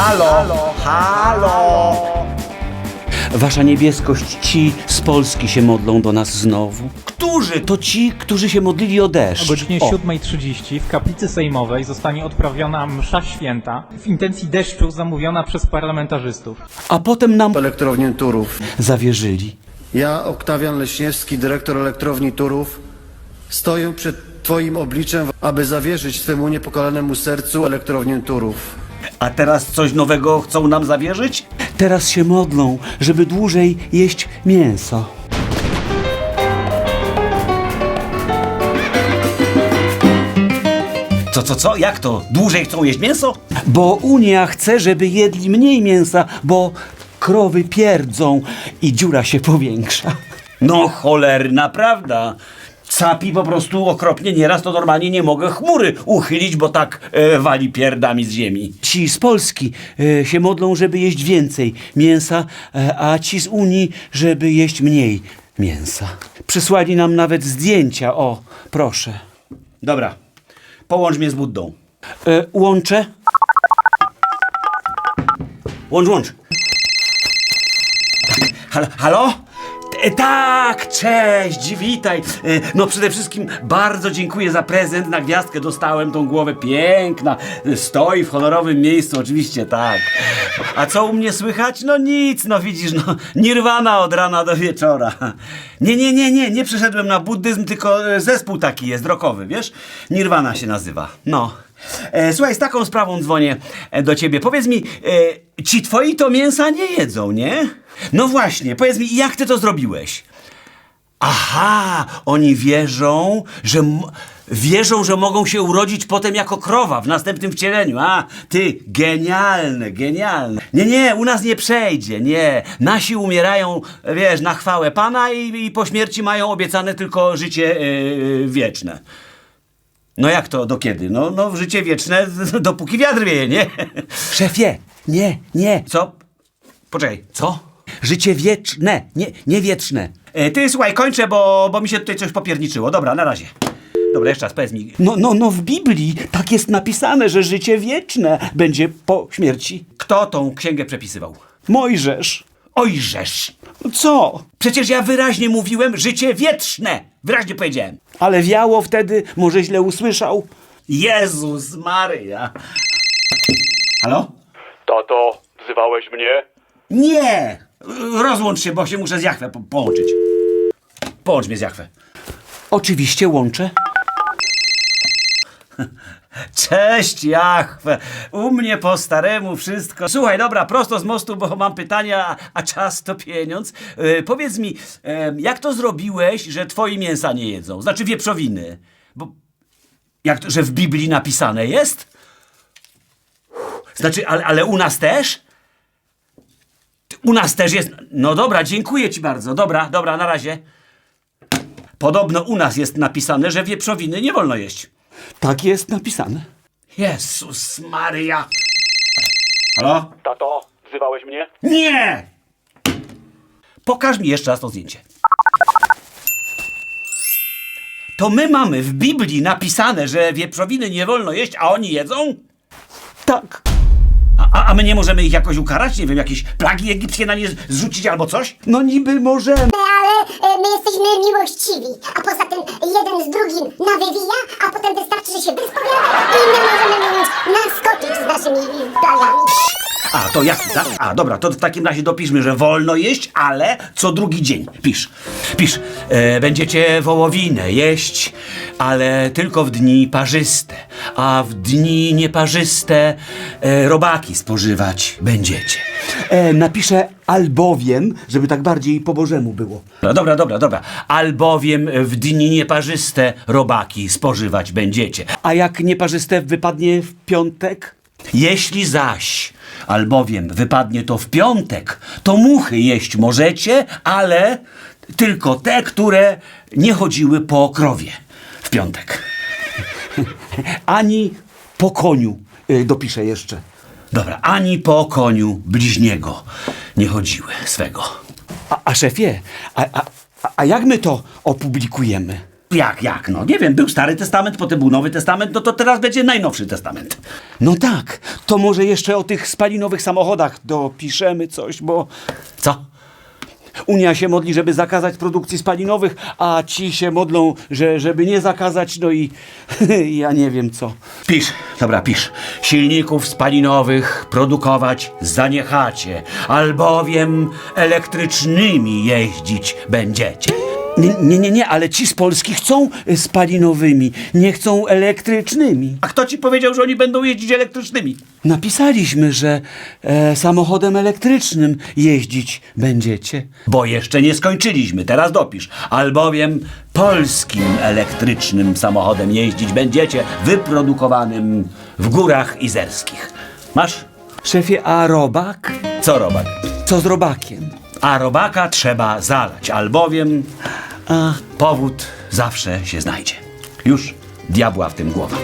Halo, halo. Wasza niebieskość, ci z Polski się modlą do nas znowu. Którzy? To ci, którzy się modlili o deszcz. O godzinie O, 7.30 w kaplicy sejmowej zostanie odprawiona msza święta w intencji deszczu zamówiona przez parlamentarzystów. A potem nam elektrownię Turów. zawierzyli. Ja, Oktawian Leśniewski, dyrektor elektrowni Turów, stoję przed Twoim obliczem, aby zawierzyć Twemu niepokalanemu sercu elektrownię Turów. A teraz coś nowego chcą nam zawierzyć? Teraz się modlą, żeby dłużej jeść mięso. Co, co, co? Jak to? Dłużej chcą jeść mięso? Bo Unia chce, żeby jedli mniej mięsa, bo krowy pierdzą i dziura się powiększa. No cholerna prawda. Capi po prostu okropnie nieraz to normalnie nie mogę chmury uchylić, bo tak e, wali pierdami z ziemi. Ci z Polski e, się modlą, żeby jeść więcej mięsa, e, a ci z Unii, żeby jeść mniej mięsa. Przysłali nam nawet zdjęcia, o, proszę. Dobra, połącz mnie z Buddą. E, łączę? Łącz, łącz. Halo? halo? E, Tak, cześć, witaj. E, No przede wszystkim bardzo dziękuję za prezent. Na gwiazdkę dostałem tą głowę piękna. E, Stoi w honorowym miejscu, oczywiście, tak. A co u mnie słychać? No nic, no widzisz, no nirwana od rana do wieczora. Nie, nie, nie, nie, nie przeszedłem na buddyzm, tylko e, zespół taki jest, rokowy, wiesz? Nirwana się nazywa, no. E, słuchaj, z taką sprawą dzwonię e, do ciebie. Powiedz mi, e, ci twoi to mięsa nie jedzą, nie? No właśnie, powiedz mi, jak ty to zrobiłeś? Aha, oni wierzą, że wierzą, że mogą się urodzić potem jako krowa w następnym wcieleniu. A, ty, genialne, genialne. Nie, nie, u nas nie przejdzie, nie. Nasi umierają, wiesz, na chwałę Pana i, i po śmierci mają obiecane tylko życie yy, wieczne. No jak to, do kiedy? No, no życie wieczne, dopóki wiatr wieje, nie? Szefie, nie, nie. Co? Poczekaj, co? Życie wieczne, nie, nie wieczne. E, ty, słuchaj, kończę, bo, bo mi się tutaj coś popierniczyło. Dobra, na razie. Dobra, jeszcze raz, powiedz mi. No, no, no w Biblii tak jest napisane, że życie wieczne będzie po śmierci. Kto tą księgę przepisywał? Mojżesz. Ojżesz! No co? Przecież ja wyraźnie mówiłem życie wieczne! Wyraźnie powiedziałem. Ale wiało wtedy, może źle usłyszał. Jezus Maryja! Halo? Tato, wzywałeś mnie? Nie! Rozłącz się, bo się muszę z Jachwę po połączyć. Połącz mnie z Jachwę. Oczywiście łączę. Cześć Jachwę! U mnie po staremu wszystko. Słuchaj, dobra, prosto z mostu, bo mam pytania, a czas to pieniądz. E, powiedz mi, e, jak to zrobiłeś, że twoi mięsa nie jedzą? Znaczy wieprzowiny. Bo jak to, że w Biblii napisane jest? Znaczy, ale, ale u nas też? U nas też jest. No dobra, dziękuję ci bardzo. Dobra, dobra, na razie. Podobno u nas jest napisane, że wieprzowiny nie wolno jeść. Tak jest napisane. Jezus Maria. Halo? Tato, wzywałeś mnie? Nie! Pokaż mi jeszcze raz to zdjęcie. To my mamy w Biblii napisane, że wieprzowiny nie wolno jeść, a oni jedzą? Tak. A, my nie możemy ich jakoś ukarać? Nie wiem, jakieś plagi egipskie na nie zrzucić albo coś? No niby możemy. ale e, my jesteśmy miłościwi, a poza tym jeden z drugim nawywija, a potem wystarczy, że się wyspowiada i my możemy mieć naskoczyć z naszymi plagami. A, to jaki, tak? A, dobra, to w takim razie dopiszmy, że wolno jeść, ale co drugi dzień. Pisz, pisz. E, będziecie wołowinę jeść, ale tylko w dni parzyste, a w dni nieparzyste e, robaki spożywać będziecie. E, napiszę albowiem, żeby tak bardziej po bożemu było. No dobra, dobra, dobra. Albowiem w dni nieparzyste robaki spożywać będziecie. A jak nieparzyste wypadnie w piątek? Jeśli zaś, albowiem wypadnie to w piątek, to muchy jeść możecie, ale tylko te, które nie chodziły po krowie w piątek. Ani po koniu. E, dopiszę jeszcze. Dobra, ani po koniu bliźniego nie chodziły swego. A, a szefie, a, a- a jak my to opublikujemy? Jak, jak, no nie wiem, był Stary Testament, potem był Nowy Testament, no to teraz będzie najnowszy testament. No tak, to może jeszcze o tych spalinowych samochodach dopiszemy coś, bo Co? Unia się modli, żeby zakazać produkcji spalinowych, a ci się modlą, że, żeby nie zakazać, no i ja nie wiem co. Pisz, dobra, pisz. Silników spalinowych produkować zaniechacie, albowiem elektrycznymi jeździć będziecie. Nie, nie, nie, nie, ale ci z Polski chcą spalinowymi, nie chcą elektrycznymi. A kto ci powiedział, że oni będą jeździć elektrycznymi? Napisaliśmy, że e, samochodem elektrycznym jeździć będziecie. Bo jeszcze nie skończyliśmy, teraz dopisz. Albowiem polskim elektrycznym samochodem jeździć będziecie, wyprodukowanym w górach izerskich. Masz? Szefie, a robak? Co robak? Co z robakiem? A robaka trzeba zalać, albowiem A, powód zawsze się znajdzie. Już diabła w tym głowa.